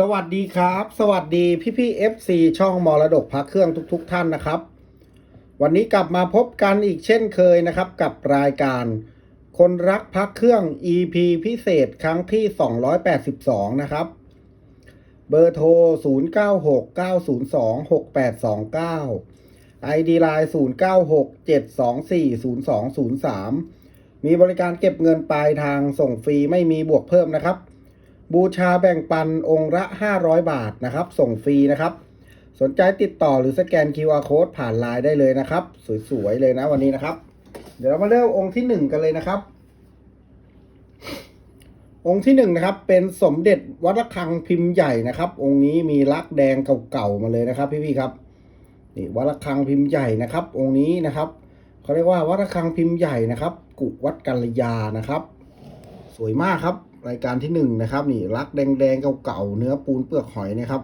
สวัสดีครับ สวัสดีพี่พี่ FC ช่องมรดกพักเครื่องทุกๆท่านนะครับ วันนี้กลับมาพบกันอีกเช่นเคยนะครับ กับรายการ คนรักพักเครื่อง EP พิเศษครั้งที่ 282 นะครับ เบอร์โทร 0969026829 ID Line 0967240203 มีบริการเก็บเงินปลายทางส่งฟรีไม่มีบวกเพิ่มนะครับ บูชาแบ่งปันองค์ละ 500 บาทนะครับ ส่งฟรีนะครับ สนใจติดต่อหรือสแกน QR Code ผ่านไลน์ได้เลยนะครับ สวยๆเลยนะวันนี้นะครับ เดี๋ยวเรามาเริ่มองค์ที่หนึ่งกันเลยนะครับ องค์ที่หนึ่งนะครับ เป็นสมเด็จวัดระฆังพิมพ์ใหญ่นะครับ องค์นี้มีลักษณ์แดงเก่าๆมาเลยนะครับ พี่ๆครับนี่วัดระฆังพิมพ์ใหญ่นะครับ องค์นี้นะครับเขาเรียกว่าวัดระฆังพิมพ์ใหญ่นะครับ กุวัดกัลยานะครับ สวยมากครับ รายการที่หนึ่งนะครับ นี่ลักแดงๆเก่าๆเนื้อปูนเปลือกหอยนะครับ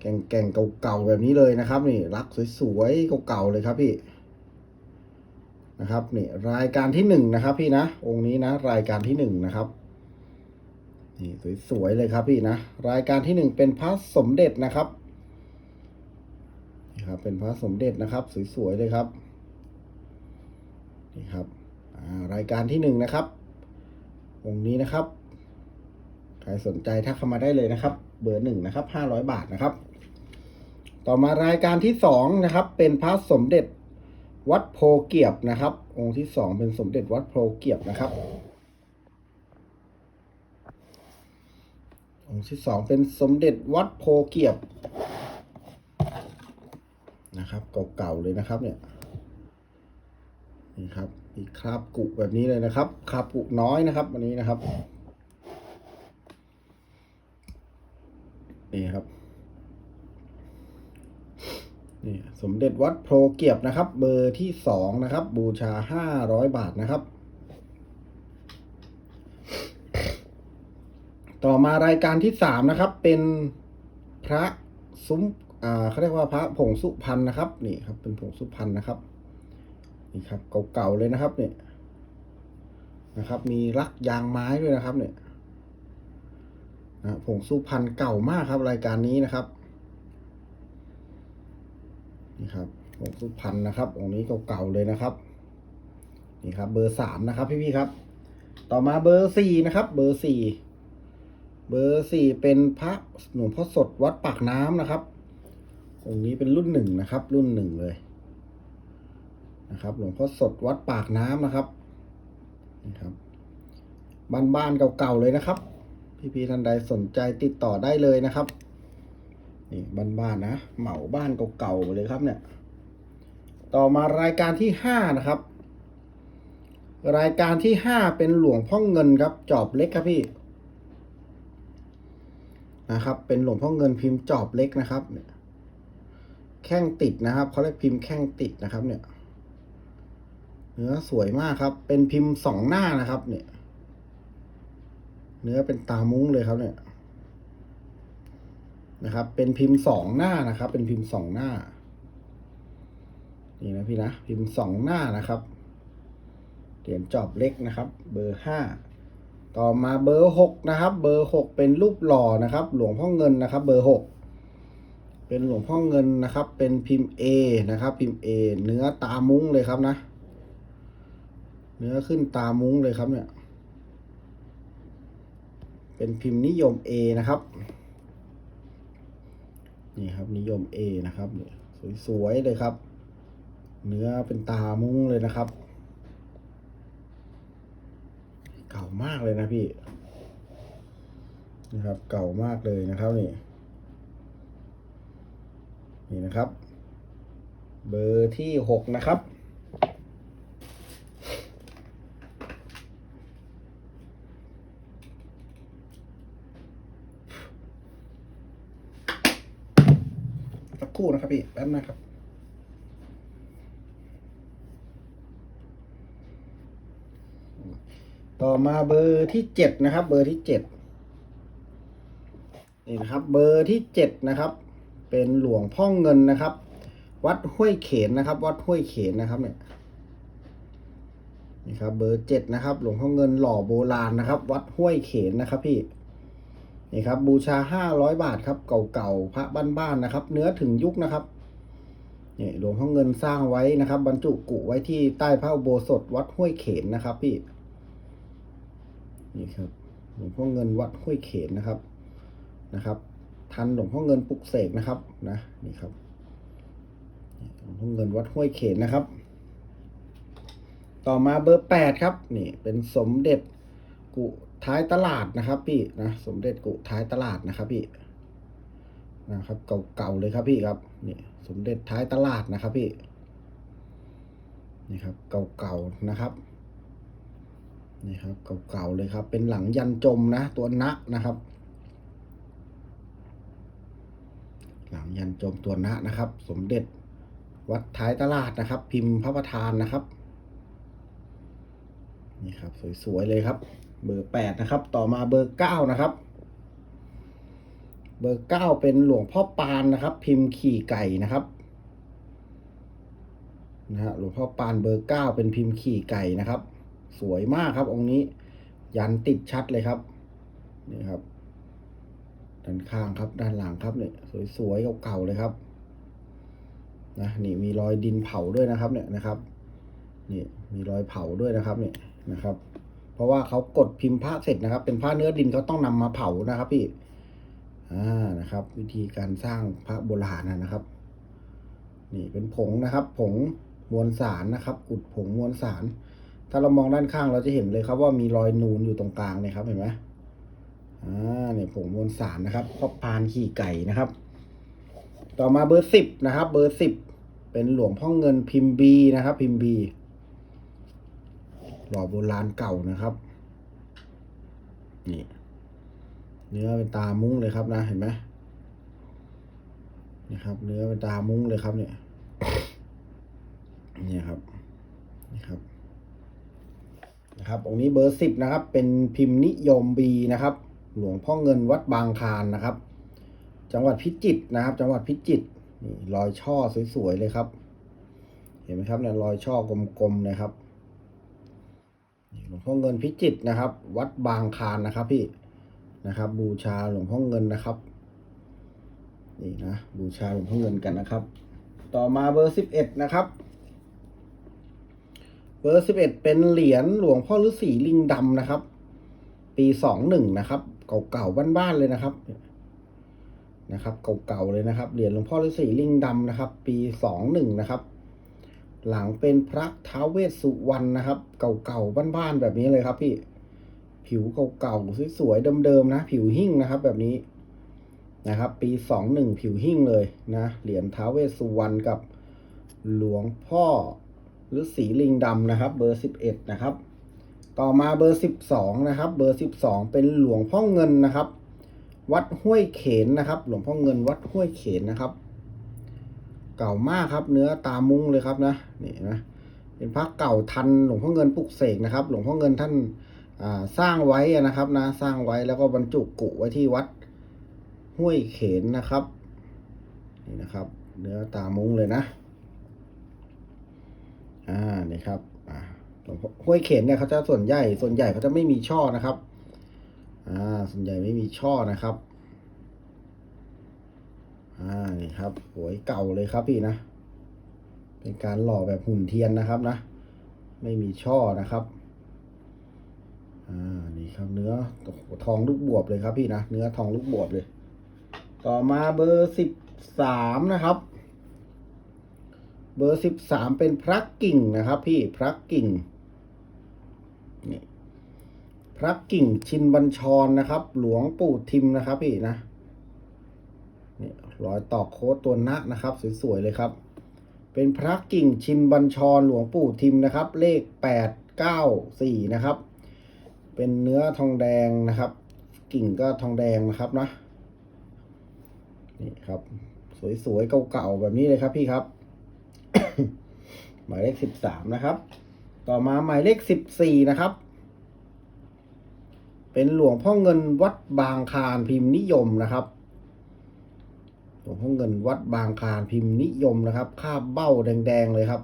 แก่งๆเก่าๆแบบนี้เลยนะครับ นี่ลักสวยๆเก่าๆเลยครับพี่นะครับนี่รายการที่หนึ่งนะครับ พี่นะองค์นี้นะ รายการที่หนึ่งนะครับนี่สวยๆเลยครับพี่นะรายการที่หนึ่งเป็นพระสมเด็จนะครับนี่ครับ เป็นพระสมเด็จนะครับ สวยๆเลยครับนี่ครับรายการที่หนึ่งนะครับ องค์นี้นะครับ ใครสนใจทักเข้ามาได้เลยนะครับ เบอร์หนึ่งนะครับห้าร้อยบาทนะครับ ต่อมารายการที่สองนะครับ เป็นพระสมเด็จวัดโพเกียบนะครับ องค์ที่สองเป็นสมเด็จวัดโพเกียบนะครับ องค์ที่สองเป็นสมเด็จวัดโพเกียบนะครับเก่าๆเลยนะครับเนี่ยนี่ครับ มีคราบกุแบบนี้เลยนะครับคราบกุน้อยนะครับ วันนี้นะครับนี่ครับนี่สมเด็จวัดโพเกียบนะครับ เบอร์ที่สองนะครับ บูชาห้าร้อยบาทนะครับ ต่อมารายการที่สามนะครับ เป็นพระซุ้มอ่าเขาเรียกว่าพระผงสุพรรณนะครับ นี่ครับ เป็นผงสุพรรณนะครับ นี่ครับเก่าๆเลยนะครับเนี่ยนะครับ มีลักยางไม้ด้วยนะครับ เนี่ยนะผงสุพรรณเก่ามากครับ รายการนี้นะครับนี่ครับผงสุพรรณนะครับองค์นี้เก่าๆเลยนะครับนี่ครับ เบอร์สามนะครับ พี่ๆครับ ต่อมาเบอร์สี่นะครับ เบอร์สี่เบอร์สี่เป็นพระหลวงพ่อสดวัดปากน้ำนะครับองค์นี้เป็นรุ่นหนึ่งนะครับ รุ่นหนึ่งเลย นะครับหลวงพ่อสดวัดปากน้ำนะครับนี่ครับบ้านๆเก่าๆเลยนะครับ พี่ๆท่านใดสนใจติดต่อได้เลยนะครับนี่บ้านๆนะเหมาบ้านเก่าๆเลยครับเนี่ย ต่อมารายการที่ห้านะครับ รายการที่ห้าเป็นหลวงพ่อเงินครับจอบเล็กครับพี่นะครับ เป็นหลวงพ่อเงินพิมพ์จอบเล็กนะครับเนี่ยแข้งติดนะครับเขาเรียกพิมพ์แข้งติดนะครับเนี่ย เนื้อสวยมากครับ เป็นพิมพ์สองหน้านะครับ เนี่ย เนื้อเป็นตามุ้งเลยครับ เนี่ยนะครับ เป็นพิมพ์สองหน้านะครับ เป็นพิมพ์สองหน้า นี่นะพี่นะ พิมพ์สองหน้านะครับ เหรียญจอบเล็กนะครับ เบอร์ห้า ต่อมาเบอร์หกนะครับ เบอร์หกเป็นรูปหล่อนะครับ หลวงพ่อเงินนะครับ เบอร์หก เป็นหลวงพ่อเงินนะครับ เป็นพิมพ์ A นะครับ พิมพ์ A เนื้อตามุ้งเลยครับนะ เนื้อขึ้นตามุ้งเลยครับเนี่ย เป็นพิมพ์นิยม A นะครับ นี่ครับนิยม A นะครับเนี่ยสวยๆเลยครับ เนื้อเป็นตามุ้งเลยนะครับ เก่ามากเลยนะพี่นะครับ เก่ามากเลยนะครับนี่ นี่นะครับ เบอร์ที่หกนะครับ คู่นะครับพี่แป๊บนะครับต่อมาเบอร์ที่เจ็ดนะครับ เบอร์ที่เจ็ดนี่นะครับ เบอร์ที่เจ็ดนะครับ เป็นหลวงพ่อเงินนะครับ วัดห้วยเขนนะครับ วัดห้วยเขนนะครับเนี่ยนี่ครับ เบอร์เจ็ดนะครับ หลวงพ่อเงินหล่อโบราณนะครับ วัดห้วยเขนนะครับพี่ นี่ครับบูชาห้าร้อยบาทครับเก่าๆพระบ้านๆนะครับ เนื้อถึงยุคนะครับนี่หลวงพ่อเงินสร้างไว้นะครับ บรรจุกุไว้ที่ใต้พระอุโบสถวัดห้วยเขนนะครับ พี่นี่ครับหลวงพ่อเงินวัดห้วยเขนนะครับนะครับ ทันหลวงพ่อเงินปลุกเสกนะครับนะนี่ครับหลวงพ่อเงินวัดห้วยเขนนะครับ ต่อมาเบอร์แปดครับ นี่เป็นสมเด็จกุ ท้ายตลาดนะครับ พี่นะสมเด็จกุท้ายตลาดนะครับ พี่นะครับ เก่าๆเลยครับพี่ครับนี่สมเด็จท้ายตลาดนะครับพี่นี่ครับเก่าๆนะครับนี่ครับเก่าๆเลยครับ เป็นหลังยันจมนะตัวนะนะครับ หลังยันจมตัวนะนะครับ สมเด็จวัดท้ายตลาดนะครับ พิมพ์พระประธานนะครับ นี่ครับ สวยๆเลยครับ เบอร์แปดนะครับ ต่อมาเบอร์เก้านะครับ เบอร์เก้าเป็นหลวงพ่อปานนะครับ พิมพ์ขี่ไก่นะครับนะฮะหลวงพ่อปานเบอร์เก้าเป็นพิมพ์ขี่ไก่นะครับ สวยมากครับ องค์นี้ ยันติดชัดเลยครับนี่ครับ ด้านข้างครับ ด้านหลังครับเนี่ยสวยๆเก่าๆเลยครับนะนี่มีรอยดินเผาด้วยนะครับ เนี่ยนะครับ นี่มีรอยเผาด้วยนะครับ เนี่ยนะครับ เพราะว่าเขากดพิมพ์ผ้าเสร็จนะครับ เป็นผ้าเนื้อดินเขาต้องนำมาเผานะครับ พี่อ่านะครับ วิธีการสร้างพระโบราณนะครับ นี่เป็นผงนะครับ ผงมวลสารนะครับ อุดผงมวลสาร ถ้าเรามองด้านข้างเราจะเห็นเลยครับ ว่ามีรอยนูนอยู่ตรงกลางเนี่ยครับเห็นไหมอ่าเนี่ยผงมวลสารนะครับพ่อพานขี่ไก่นะครับ ต่อมาเบอร์สิบนะครับ เบอร์สิบเป็นหลวงพ่อเงินพิมพ์บีนะครับ พิมพ์บี หล่อโบราณเก่านะครับนี่เนื้อเป็นตามุ้งเลยครับนะเห็นไหมนี่ครับ เนื้อเป็นตามุ้งเลยครับเนี่ยนี่ครับนี่ครับนะครับองค์นี้เบอร์สิบนะครับ เป็นพิมพ์นิยมบีนะครับ หลวงพ่อเงินวัดบางคานนะครับ จังหวัดพิจิตรนะครับ จังหวัดพิจิตรนี่รอยช่อสวยๆเลยครับ เห็นไหมครับเนี่ยรอยช่อกลมๆนะครับ ลวงพ่อเงินพิจิตรนะครับ วัดบางคานนะครับพี่นะครับ บูชาหลวงพ่อเงินนะครับนี่นะบูชาหลวงพ่อเงินกันนะครับ ต่อมาเบอร์สิบเอ็ดนะครับ เบอร์สิบเอ็ดเป็นเหรียญหลวงพ่อฤาษีลิงดำนะครับ ปีสองหนึ่งนะครับ เก่าๆบ้านๆเลยนะครับนะครับ เก่าๆเลยนะครับเหรียญหลวงพ่อฤาษีลิงดำนะครับ ปีสองหนึ่งนะครับ หลังเป็นพระท้าเวสสุวรรณนะครับ เก่าๆบ้านๆแบบนี้เลยครับพี่ ผิวเก่าๆสวยๆเดิมๆนะ ผิวหิ้งนะครับ แบบนี้นะครับ ปีสองหนึ่งผิวหิ้งเลยนะเหรียญท้าเวสสุวรรณกับหลวงพ่อฤาษีลิงดำนะครับ เบอร์สิบเอ็ดนะครับ ต่อมาเบอร์สิบสองนะครับ เบอร์สิบสองเป็นหลวงพ่อเงินนะครับ วัดห้วยเขนนะครับ หลวงพ่อเงินวัดห้วยเขนนะครับ เก่ามากครับ เนื้อตามุ้งเลยครับนะนี่นะเป็นพระเก่าทันหลวงพ่อเงินปลุกเสกนะครับ หลวงพ่อเงินท่านสร้างไว้นะครับนะสร้างไว้แล้วก็บรรจุกุไว้ที่วัดห้วยเขนนะครับนี่นะครับ เนื้อตามุ้งเลยนะอ่านี่ครับอ่าหลวงพ่อห้วยเขนเนี่ยเขาจะส่วนใหญ่ส่วนใหญ่เขาจะไม่มีช่อนะครับอ่าส่วนใหญ่ไม่มีช่อนะครับ อ่านี่ครับสวยเก่าเลยครับพี่นะ เป็นการหล่อแบบหุ่นเทียนนะครับนะ ไม่มีช่อนะครับอ่านี่ครับเนื้อทองลูกบวบเลยครับพี่นะเนื้อทองลูกบวบเลย ต่อมาเบอร์สิบสามนะครับ เบอร์สิบสามเป็นพระกิ่งนะครับ พี่พระกิ่งนี่พระกิ่งชินบัญชรนะครับ หลวงปู่ทิมนะครับพี่นะนี่ รอยตอกโค้ดตัวนะนะครับ สวยๆเลยครับ เป็นพระกิ่งชินบัญชรหลวงปู่ทิมนะครับ เลขแปดเก้าสี่นะครับ เป็นเนื้อทองแดงนะครับ กิ่งก็ทองแดงนะครับนะนี่ครับ สวยๆเก่าๆแบบนี้เลยครับพี่ครับ หมายเลขสิบสามนะครับ ต่อมาหมายเลขสิบสี่นะครับเป็นหลวงพ่อเงินวัดบางคานพิมพ์นิยมนะครับ หลวงพ่อเงินวัดบางคานพิมพ์นิยมนะครับ คาบเบ้าแดงๆเลยครับ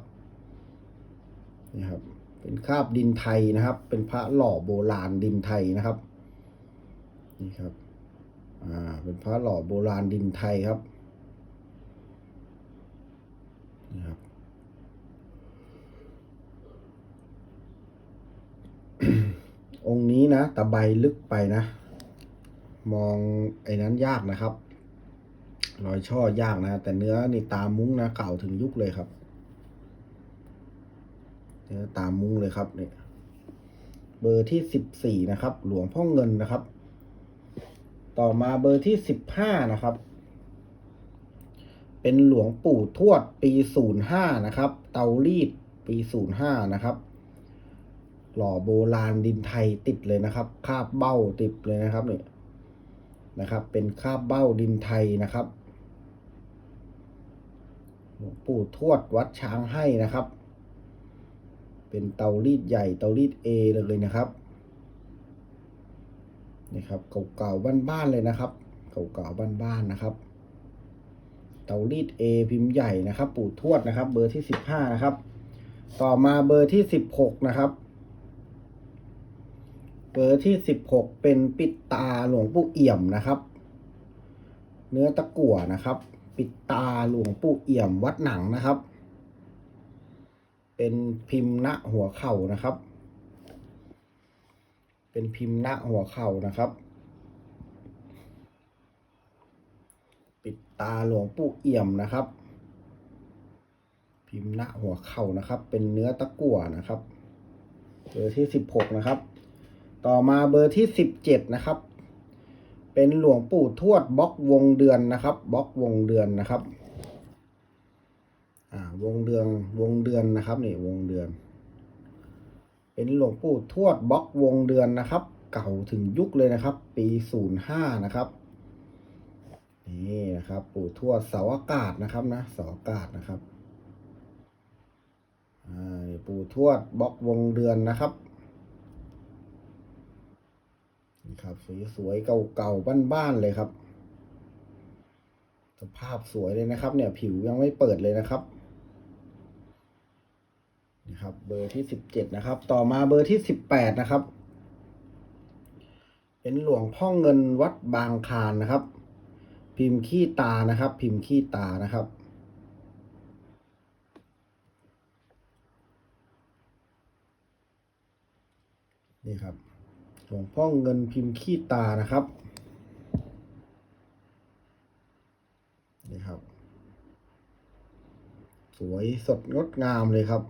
นี่ครับ เป็นคาบดินไทยนะครับ เป็นพระหล่อโบราณดินไทยนะครับนี่ครับอ่าเป็นพระหล่อโบราณดินไทยครับนี่ครับองค์นี้นะตะไบลึกไปนะ มองไอ้นั้นยากนะครับ รอยช่อยากนะ แต่เนื้อนี่ตามมุ้งนะเก่าถึงยุคเลยครับเนื้อตามมุ้งเลยครับเนี่ยเบอร์ที่สิบสี่นะครับ หลวงพ่อเงินนะครับ ต่อมาเบอร์ที่สิบห้านะครับ เป็นหลวงปู่ทวดปีศูนย์ห้านะครับ เตารีดปีศูนย์ห้านะครับ หล่อโบราณดินไทยติดเลยนะครับ คาบเบ้าติดเลยนะครับเนี่ยนะครับ เป็นคาบเบ้าดินไทยนะครับ หลวงปู่ทวดวัดช้างให้นะครับ เป็นเตารีดใหญ่เตารีดเอเลยนะครับนี่ครับเก่าๆบ้านๆเลยนะครับ เก่าๆบ้านๆนะครับ เตารีดเอพิมพ์ใหญ่นะครับ ปู่ทวดนะครับ เบอร์ที่สิบห้านะครับ ต่อมาเบอร์ที่สิบหกนะครับเบอร์ที่สิบหกเป็นปิดตาหลวงปู่เอี่ยมนะครับ เนื้อตะกั่วนะครับ ปิดตาหลวงปู่เอี่ยมวัดหนังนะครับ เป็นพิมพ์ณหัวเข่านะครับ เป็นพิมพ์ณหัวเข่านะครับ ปิดตาหลวงปู่เอี่ยมนะครับ พิมพ์ณหัวเข่านะครับ เป็นเนื้อตะกั่วนะครับ เบอร์ที่สิบหกนะครับ ต่อมาเบอร์ที่สิบเจ็ดนะครับ เป็นหลวงปู่ทวดบล็อกวงเดือนนะครับบล็อกวงเดือนนะครับอ่าวงเดือนวงเดือนนะครับนี่วงเดือน เป็นหลวงปู่ทวดบล็อกวงเดือนนะครับ เก่าถึงยุคเลยนะครับ ปีศูนย์ห้านะครับนี่นะครับ ปู่ทวดเสาอากาศนะครับนะเสาอากาศนะครับอ่าปู่ทวดบล็อกวงเดือนนะครับ นี่ ครับ สวยๆเก่าๆบ้านๆเลยครับ สภาพสวยเลยนะครับ เนี่ยผิวยังไม่เปิดเลยนะครับนี่ครับ เบอร์ที่สิบเจ็ดนะครับ ต่อมาเบอร์ที่สิบแปดนะครับ เป็นหลวงพ่อเงินวัดบางคานนะครับ พิมพ์ขี้ตานะครับ พิมพ์ขี้ตานะครับนี่ครับ หลวงพ่อเงินพิมพ์ขี้ตานะครับ นี่ครับ สวยสดงดงามเลยครับ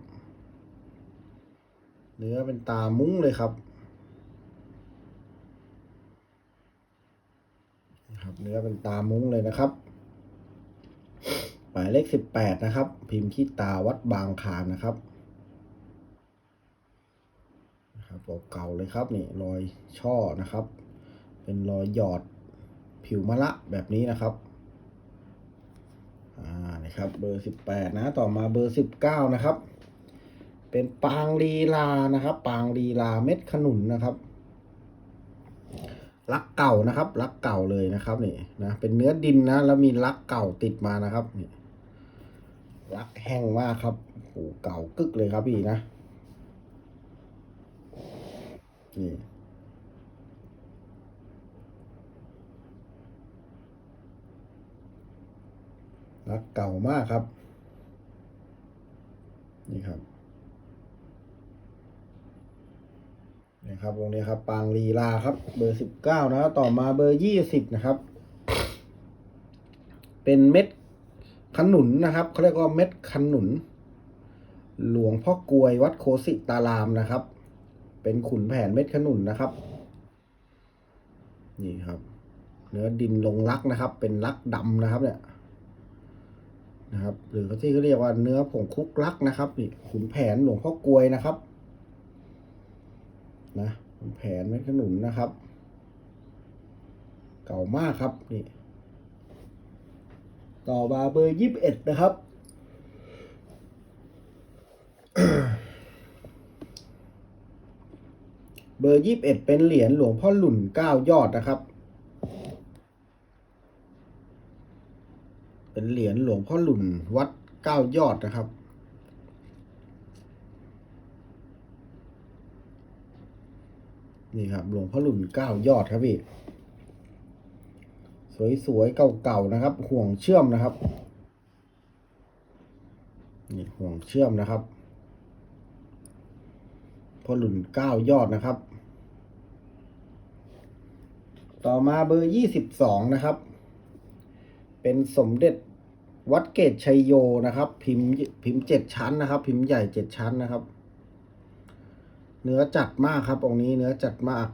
เนื้อเป็นตามุ้งเลยครับนะครับ เนื้อเป็นตามุ้งเลยนะครับหมายเลขสิบแปดนะครับ พิมพ์ขี้ตาวัดบางคานนะครับ นะครับเก่าๆเลยครับนี่รอยช่อนะครับ เป็นรอยหยอดผิวมะละแบบนี้นะครับอ่านะครับเบอร์สิบแปดนะต่อมาเบอร์สิบเก้านะครับ เป็นปางลีลานะครับ ปางลีลาเม็ดขนุนนะครับลักเก่านะครับลักเก่าเลยนะครับนี่นะเป็นเนื้อดินนะ แล้วมีลักเก่าติดมานะครับนี่ลักแห้งมากครับโอ้เก่ากึกเลยครับพี่นะ นี่ รักเก่ามากครับ นี่ครับนี่ครับวงนี้ครับ ปางลีลาครับ เบอร์สิบเก้านะต่อมาเบอร์ยี่สิบนะครับ เป็นเม็ดขนุนนะครับเขาเรียกว่าเม็ดขนุน หลวงพ่อกลวยวัดโคสิตารามนะครับ เป็นขุนแผนเม็ดขนุนนะครับ นี่ครับ เนื้อดินลงรักนะครับ เป็นรักดำนะครับ เนี่ยนะครับ หรือที่เขาเรียกว่าเนื้อผงคุกรักนะครับนี่ขุนแผนหลวงพ่อกลวยนะครับ นะขุนแผนเม็ดขนุนนะครับ เก่ามากครับนี่ต่อมาเบอร์ยี่สิบเอ็ดนะครับ เบอร์ยี่สิบเอ็ดเป็นเหรียญหลวงพ่อหลุ่นเก้ายอดนะครับ เป็นเหรียญหลวงพ่อหลุ่นวัดเก้ายอดนะครับ นี่ครับหลวงพ่อหลุ่นเก้ายอดครับพี่ สวยๆเก่าๆนะครับ ห่วงเชื่อมนะครับ นี่ห่วงเชื่อมนะครับพอหลุนเก้ายอดนะครับ ต่อมาเบอร์ยี่สิบสองนะครับ เป็นสมเด็จวัดเกตชัยโยนะครับ พิมพ์พิมพ์เจ็ดชั้นนะครับ พิมพ์ใหญ่เจ็ดชั้นนะครับ เนื้อจัดมากครับองค์นี้เนื้อจัดมาก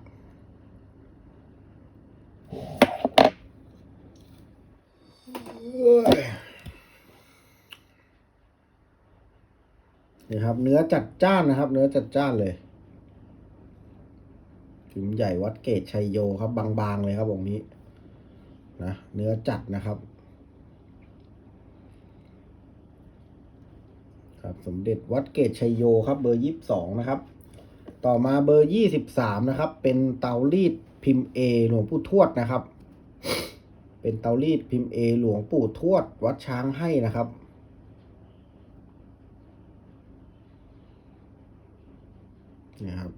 นี่ครับ เนื้อจัดจ้านนะครับ เนื้อจัดจ้านเลย พิมพ์ใหญ่วัดเกตชัยโยครับ บางๆเลยครับองค์นี้นะเนื้อจัดนะครับครับสมเด็จวัดเกตชัยโยครับเบอร์ยี่สิบสองนะครับ ต่อมาเบอร์ยี่สิบสามนะครับ เป็นเตารีดพิมพ์เอหลวงปู่ทวดนะครับ เป็นเตารีดพิมพ์เอหลวงปู่ทวด วัดช้างให้นะครับนี่ครับ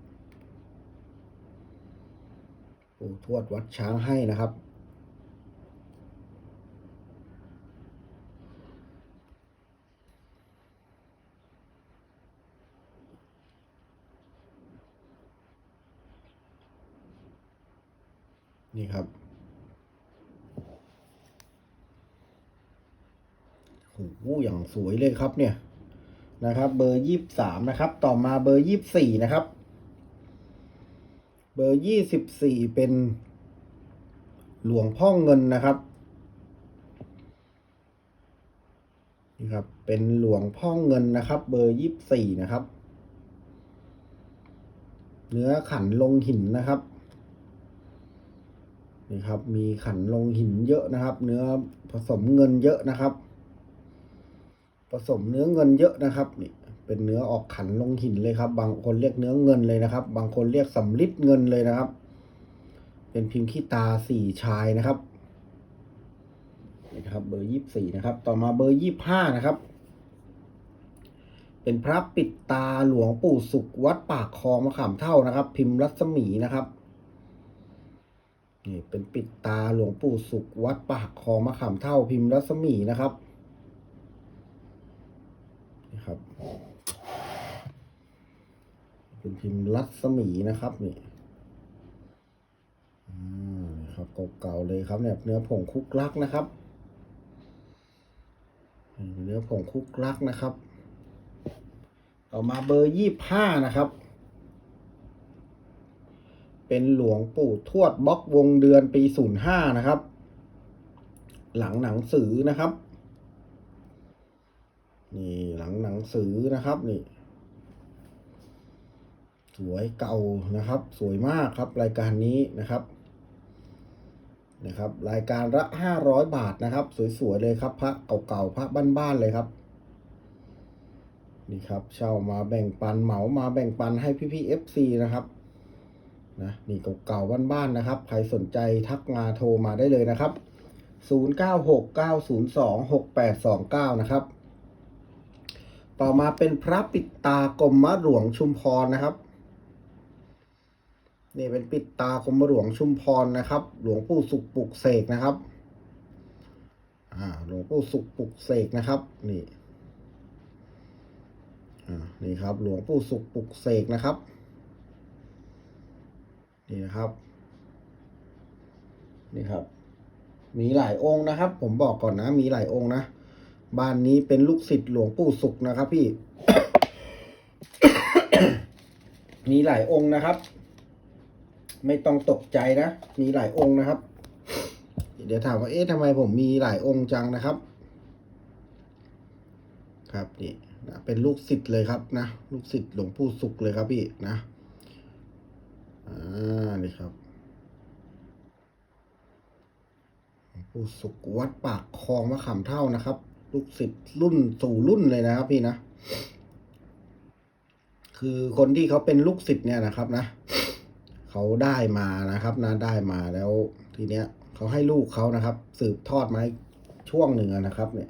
ปู่ทวดวัดช้างให้นะครับ นี่ครับโอ้โหอย่างสวยเลยครับเนี่ยนะครับ เบอร์ยี่สามนะครับ ต่อมาเบอร์ยี่สี่นะครับ เบอร์ยี่สิบสี่เป็นหลวงพ่อเงินนะครับนี่ครับ เป็นหลวงพ่อเงินนะครับ เบอร์ยี่สี่นะครับ เนื้อขันลงหินนะครับนี่ครับ มีขันลงหินเยอะนะครับ เนื้อผสมเงินเยอะนะครับ ผสมเนื้อเงินเยอะนะครับนี่ เป็นเนื้อออกขันลงหินเลยครับ บางคนเรียกเนื้อเงินเลยนะครับ บางคนเรียกสำลิดเงินเลยนะครับ เป็นพิมพ์ขี้ตาสี่ชายนะครับนี่นะครับ เบอร์ยี่สี่นะครับ ต่อมาเบอร์ยี่ห้านะครับ เป็นพระปิดตาหลวงปู่สุขวัดปากคลองมะขามเท่านะครับ พิมพ์รัศมีนะครับนี่เป็นปิดตาหลวงปู่สุขวัดปากคลองมะขามเท่าพิมพ์รัศมีนะครับนี่ครับ เป็นพิมพ์รัศมีนะครับนี่อ่านี่ครับเก่าๆเลยครับเนี่ยเนื้อผงคุกลักนะครับเนื้อผงคุกลักนะครับ ต่อมาเบอร์ยี่ห้านะครับ เป็นหลวงปู่ทวดบล็อกวงเดือนปีศูนย์ห้านะครับ หลังหนังสือนะครับ นี่หลังหนังสือนะครับนี่ สวยเก่านะครับ สวยมากครับรายการนี้นะครับนะครับ รายการละห้าร้อยบาทนะครับ สวยๆเลยครับ พระเก่าๆพระบ้านๆเลยครับนี่ครับเช่ามาแบ่งปันเหมามาแบ่งปันให้พี่ๆ FC นะครับนะนี่เก่าๆบ้านๆนะครับ ใครสนใจทักมาโทรมาได้เลยนะครับ 0969026829 นะครับ ต่อมาเป็นพระปิดตากรมมะหลวงชุมพรนะครับ นี่เป็นปิดตากรมหลวงชุมพรนะครับ หลวงปู่สุขปลุกเสกนะครับ อ่า หลวงปู่สุขปลุกเสกนะครับ นี่ อ่า นี่ครับ หลวงปู่สุขปลุกเสกนะครับ นี่นะครับ นี่ครับ มีหลายองค์นะครับ ผมบอกก่อนนะ มีหลายองค์นะ บ้านนี้เป็นลูกศิษย์หลวงปู่สุขนะครับ พี่ มีหลายองค์นะครับ ไม่ต้องตกใจนะ มีหลายองค์นะครับ เดี๋ยวถามว่าเอ๊ะทำไมผมมีหลายองค์จังนะครับ ครับนี่นะเป็นลูกศิษย์เลยครับนะลูกศิษย์หลวงปู่สุขเลยครับพี่นะอ่านี่ครับหลวงปู่สุขวัดปากคลองมะขามเท่านะครับ ลูกศิษย์รุ่นสู่รุ่นเลยนะครับพี่นะ คือคนที่เขาเป็นลูกศิษย์เนี่ยนะครับนะ เขาได้มานะครับนะได้มาแล้วทีเนี้ยเขาให้ลูกเขานะครับ สืบทอดมาให้ช่วงหนึ่งอนะครับ เนี่ย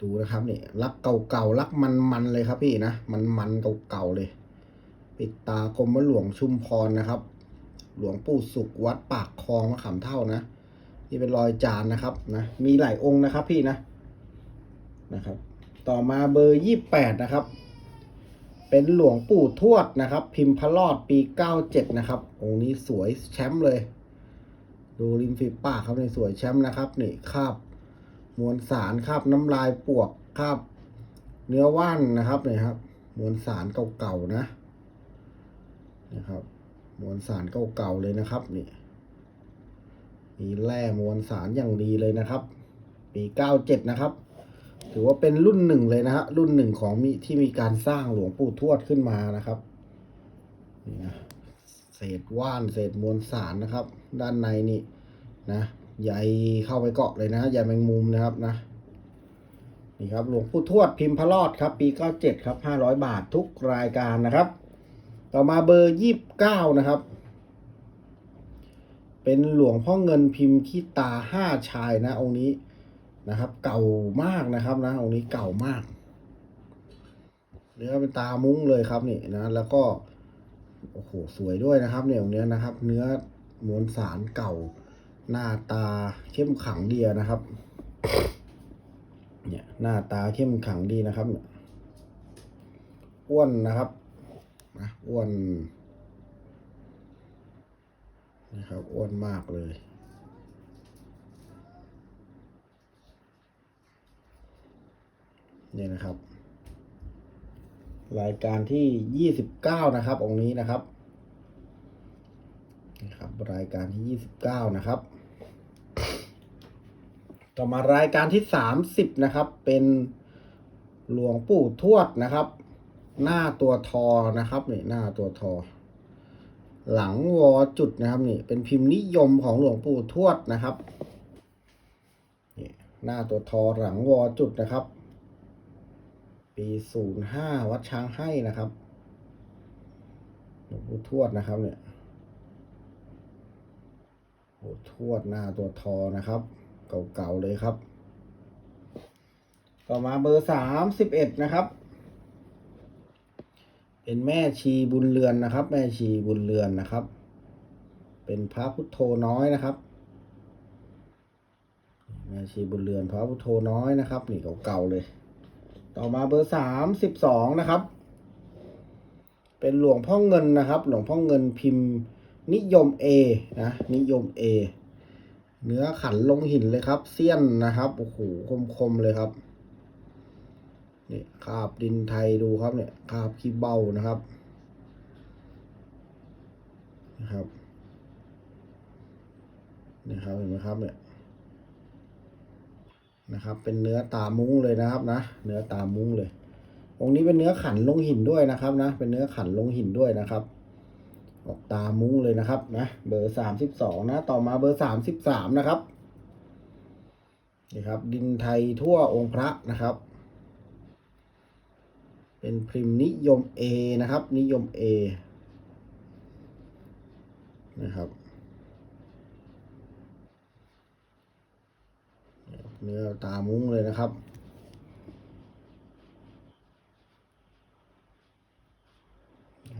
ดูนะครับเนี่ยรักเก่าๆรักมันๆเลยครับพี่นะมันมันๆเก่าๆเลย ปิดตากรมหลวงชุมพรนะครับ หลวงปู่สุขวัดปากคลองมะขามเท่านะนี่เป็นรอยจานนะครับนะมีหลายองค์นะครับพี่นะนะครับ ต่อมาเบอร์ยี่แปดนะครับ เป็นหลวงปู่ทวดนะครับ พิมพ์พระรอดปีเก้าเจ็ดนะครับ องค์นี้สวยแชมป์เลย ดูริมฝีปากครับนี่สวยแชมป์นะครับ นี่คาบมวลสารคาบน้ำลายปวกคาบเนื้อว่านนะครับนี่ครับ มวลสารเก่าๆนะนะครับ มวลสารเก่าๆเลยนะครับ นี่มีแร่มวลสารอย่างดีเลยนะครับ ปีเก้าเจ็ดนะครับ ถือว่าเป็นรุ่นหนึ่งเลยนะฮะรุ่นหนึ่งของมีที่มีการสร้างหลวงปู่ทวดขึ้นมานะครับนี่นะเศษว่านเศษมวลสารนะครับ ด้านในนี่นะใยเข้าไปเกาะเลยนะใยแมงมุมนะครับนะนี่ครับหลวงปู่ทวดพิมพ์พระรอดครับ ปีเก้าเจ็ดครับห้าร้อยบาททุกรายการนะครับ ต่อมาเบอร์ยี่สิบเก้านะครับ เป็นหลวงพ่อเงินพิมพ์ขี้ตาห้าชายนะองค์นี้ นะครับ เก่ามากนะครับนะองค์นี้เก่ามากเนื้อเป็นตามุ้งเลยครับนี่นะ แล้วก็โอ้โหสวยด้วยนะครับเนี่ยองค์เนี้ยนะครับ เนื้อมวลสารเก่าหน้าตาเข้มขังดีนะครับ เนี่ยหน้าตาเข้มขังดีนะครับเนี่ยอ้วนนะครับนะอ้วนนะครับอ้วนมากเลย นี่นะครับ รายการที่ยี่สิบเก้านะครับ องค์นี้นะครับนะครับ รายการที่ยี่สิบเก้านะครับ ต่อมารายการที่สามสิบนะครับ เป็นหลวงปู่ทวดนะครับ หน้าตัวทอนะครับนี่หน้าตัวทอ หลังวอจุดนะครับนี่ เป็นพิมพ์นิยมของหลวงปู่ทวดนะครับนี่หน้าตัวทอหลังวอจุดนะครับ ปีศูนย์ห้าวัดช้างให้นะครับหลวงปู่ทวดนะครับเนี่ยหลวงทวดหน้าตัวทอนะครับ เก่าๆเลยครับ ต่อมาเบอร์สามสิบเอ็ดนะครับ เป็นแม่ชีบุญเรือนนะครับ แม่ชีบุญเรือนนะครับ เป็นพระพุทโธน้อยนะครับแม่ชีบุญเรือนพระพุทโธน้อยนะครับ นี่เก่าๆเลย ต่อมาเบอร์สามสิบสองนะครับ เป็นหลวงพ่อเงินนะครับ หลวงพ่อเงินพิมพ์ นิยมเอนะนิยมเอเนื้อขันลงหินเลยครับ เสี้ยนนะครับโอ้โหคมๆเลยครับนี่คาบดินไทยดูครับเนี่ยคาบขี้เบ้านะครับนะครับนี่ครับเห็นไหมครับเนี่ย นะครับ เป็นเนื้อตามุ้งเลยนะครับนะ เนื้อตามุ้งเลย องค์นี้เป็นเนื้อขันลงหินด้วยนะครับนะ เป็นเนื้อขันลงหินด้วยนะครับ ออกตามุ้งเลยนะครับนะ เบอร์สามสิบสองนะ ต่อมาเบอร์สามสิบสามนะครับ นี่ครับ ดินไทยทั่วองค์พระนะครับ เป็นพิมพ์นิยม A นะครับ นิยม A นะครับ เนื้อตามุ้งเลยนะครับ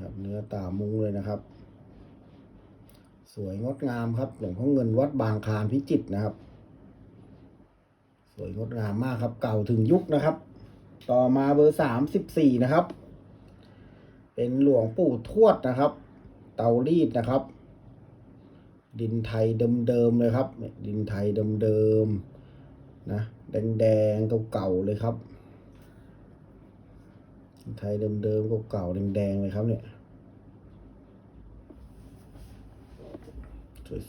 ครับ เนื้อตามุ้งเลยนะครับ สวยงดงามครับหลวงพ่อเงินวัดบางคลานพิจิตรนะครับ สวยงดงามมากครับ เก่าถึงยุคนะครับ ต่อมาเบอร์สามสิบสี่นะครับ เป็นหลวงปู่ทวดนะครับ เตารีดนะครับดินไทยเดิมๆเลยครับ ดินไทยเดิมๆ นะแดงๆเก่าๆเลยครับ ไทยเดิมๆเก่าๆแดงๆเลยครับเนี่ย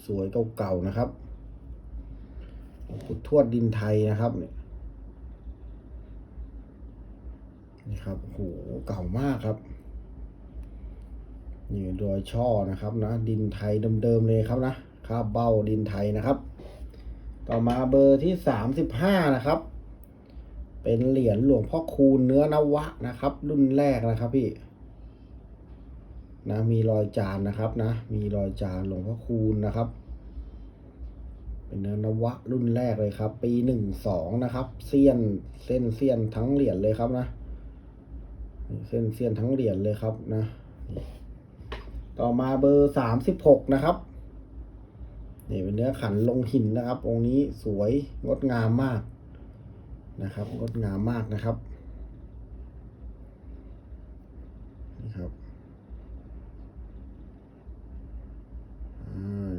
สวยๆเก่าๆนะครับหลวงปู่ทวดดินไทยนะครับเนี่ยนี่ครับโหเก่ามากครับนี่รอยช่อนะครับนะ ดินไทยเดิมๆเลยครับนะคาบเบ้าดินไทยนะครับ ต่อมาเบอร์ที่สามสิบห้านะครับ เป็นเหรียญหลวงพ่อคูณเนื้อนวะนะครับ รุ่นแรกนะครับพี่นะมีรอยจานนะครับนะ มีรอยจานหลวงพ่อคูณนะครับ เป็นเนื้อนวะรุ่นแรกเลยครับ ปีหนึ่งสองนะครับเสี้ยนเส้นเสี้ยนทั้งเหรียญเลยครับนะเส้นเสี้ยนทั้งเหรียญเลยครับนะ ต่อมาเบอร์สามสิบหกนะครับ นี่เป็นเนื้อขันลงหินนะครับ องค์นี้สวยงดงามมากนะครับ งดงามมากนะครับนี่ครับ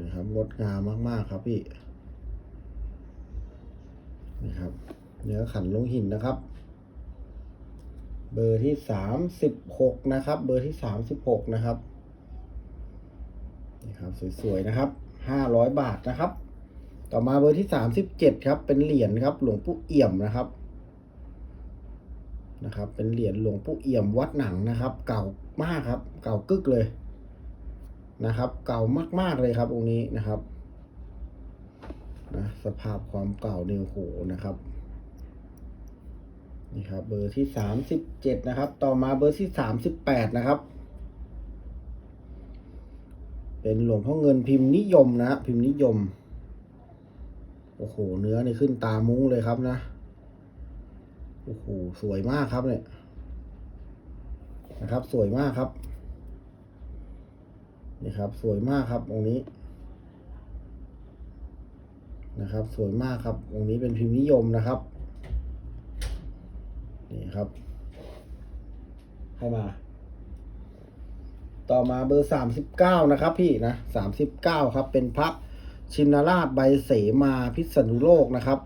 นี่ครับงดงามมากๆครับพี่นี่ครับ เนื้อขันลงหินนะครับ เบอร์ที่สามสิบหกนะครับ เบอร์ที่สามสิบหกนะครับนี่ครับ สวยๆนะครับ ห้าร้อยบาทนะครับ ต่อมาเบอร์ที่สามสิบเจ็ดครับ เป็นเหรียญครับ หลวงปู่เอี่ยมนะครับนะครับ เป็นเหรียญหลวงปู่เอี่ยมวัดหนังนะครับ เก่ามากครับ เก่ากึกเลยนะครับ เก่ามากๆเลยครับองค์นี้นะครับนะสภาพความเก่าเนี่ยโอ้โหนะครับนี่ครับ เบอร์ที่สามสิบเจ็ดนะครับ ต่อมาเบอร์ที่สามสิบแปดนะครับ เป็นหลวงพ่อเงินพิมพ์นิยมนะฮะพิมพ์นิยม โอ้โห เนื้อนี่ขึ้นตามุ้งเลยครับนะ โอ้โห สวยมากครับเนี่ย นะครับ สวยมากครับ นี่ครับ สวยมากครับองค์นี้ นะครับ สวยมากครับองค์นี้เป็นพิมพ์นิยมนะครับ นี่ครับ ให้มา ต่อมาเบอร์สามสิบเก้านะครับพี่นะสามสิบเก้าครับ เป็นพระชินราชใบเสมาพิษณุโลกนะครับ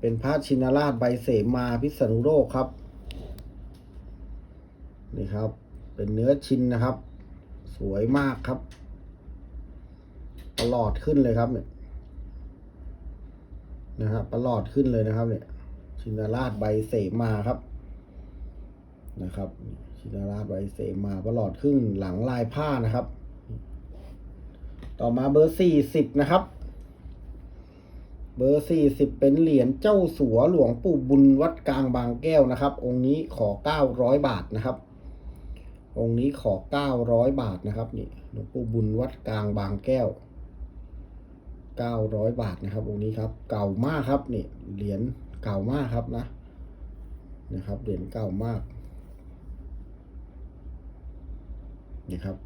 เป็นพระชินราชใบเสมาพิษณุโลกครับ นี่ครับ เป็นเนื้อชินนะครับ สวยมากครับ ประหลอดขึ้นเลยครับเนี่ยนะครับประหลอดขึ้นเลยนะครับ เนี่ย ชินราชใบเสมาครับนะครับ ชินาราชใบเสมาประหลอดครึ่งหลังลายผ้านะครับ ต่อมาเบอร์สี่สิบนะครับ เบอร์สี่สิบเป็นเหรียญเจ้าสัวหลวงปู่บุญวัดกลางบางแก้วนะครับ องค์นี้ขอเก้าร้อยบาทนะครับ องค์นี้ขอเก้าร้อยบาทนะครับนี่หลวงปู่บุญวัดกลางบางแก้วเก้าร้อยบาทนะครับ องค์นี้ครับ เก่ามากครับนี่เหรียญเก่ามากครับนะนะครับเหรียญเก่ามาก นี่ครับ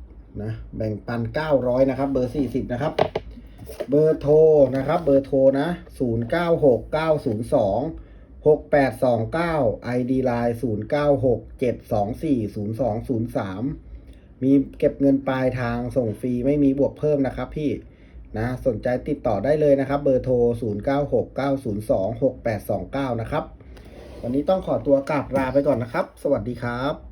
นะแบ่งปันเก้าร้อยนะครับ เบอร์สี่สิบนะครับ เบอร์โทรนะครับ เบอร์โทรนะศูนย์เก้าหกเก้าศูนย์สองหกแปดสองเก้าไลน์ศูนย์เก้าหกเจ็ดสองสี่ศูนย์สองศูนย์สามมีเก็บเงินปลายทางส่งฟรีไม่มีบวกเพิ่มนะครับพี่นะสนใจติดต่อได้เลยนะครับ เบอร์โทร 0 9 6 9 0 2 6 8 2 9 นะครับ วันนี้ต้องขอตัวกลับลาไปก่อนนะครับ สวัสดีครับ